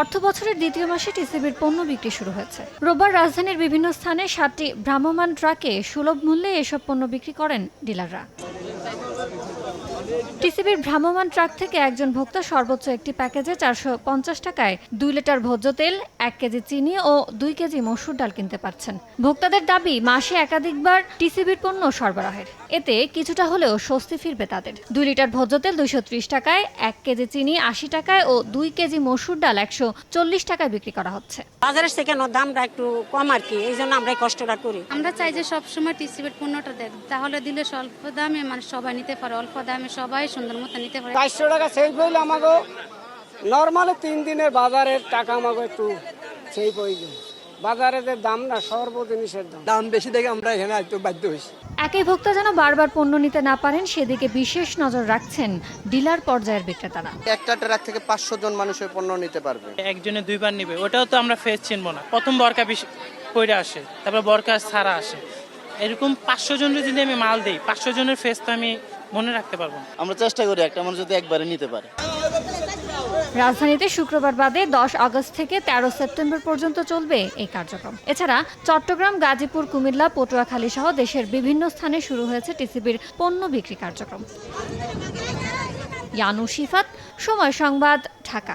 অর্থ বছরের দ্বিতীয় মাসে টিসিবির পণ্য বিক্রি শুরু হয়েছে। রোববার রাজধানীর বিভিন্ন স্থানে সাতটি ভ্রাম্যমান ট্রাকে সুলভ মূল্যে এসব পণ্য বিক্রি করেন ডিলাররা। টিসিবির ভ্রাম্যমাণ ট্রাক থেকে একজন ভোক্তা সর্বোচ্চ একটি প্যাকেজে চারশো পঞ্চাশ টাকায় দুই লিটার ভোজ্য তেল এক কেজি চিনি ও দুই কেজি মসুর ডাল কিনতে পারছেন। ভোক্তাদের দাবি মাসে একাধিকবার টিসিবির পণ্য সরবরাহের। এতে কিছুটা হলেও স্বস্তি ফিরবে তাদের। দুই লিটার ভোজ্য তেল দুইশো ত্রিশ টাকায় এক কেজি চিনি আশি টাকায় ও দুই কেজি মসুর ডাল একশো চল্লিশ টাকায় বিক্রি করা হচ্ছে। বাজারের থেকে দামটা একটু কম আর কি এই জন্য আমরা কষ্টটা করি আমরা চাই যে সবসময় টিসিবির পণ্যটা দেখ তাহলে দিলে অল্প দামে মানে সবাই নিতে পারে অল্প দামে সবাই সুন্দর মতো নিতে পারে। চারশো টাকা সেই হইলে আমাকে নর্মালি তিন দিনের বাজারের টাকা আমাকে একটু সেই প্রয়োজন বাজারের যে দাম না সর্ব জিনিসের দাম। দাম বেশি দেখে আমরা এখানে একটু বাধ্য হয়েছি। একই ভোক্তা যেন বারবার পণ্য নিতে না পারেন সেদিকে বিশেষ নজর রাখছেন ডিলার পর্যায়ের বিক্রেতারা। একটা ট্রাক থেকে পাঁচশো জন মানুষের পণ্য নিতে পারবে। একজনে দুইবার নিবে ওটাও তো আমরা ফেস চিনবো না। প্রথম বরকা বেশি পইরা আসে তারপর বরকা ছাড়া আসে। এরকম পাঁচশো জনের যদি আমি মাল দিই পাঁচশো জনের ফেস তো আমি মনে রাখতে পারব না। আমরা চেষ্টা করি একটা মানুষ যদি একবারে নিতে পারে। রাজধানীতে শুক্রবার বাদে দশ আগস্ট থেকে তেরো সেপ্টেম্বর পর্যন্ত চলবে এই কার্যক্রম। এছাড়া চট্টগ্রাম গাজীপুর কুমিল্লা পটুয়াখালী সহ দেশের বিভিন্ন স্থানে শুরু হয়েছে টিসিবির পণ্য বিক্রি কার্যক্রম। ইয়ানু শিফাত সময় সংবাদ ঢাকা।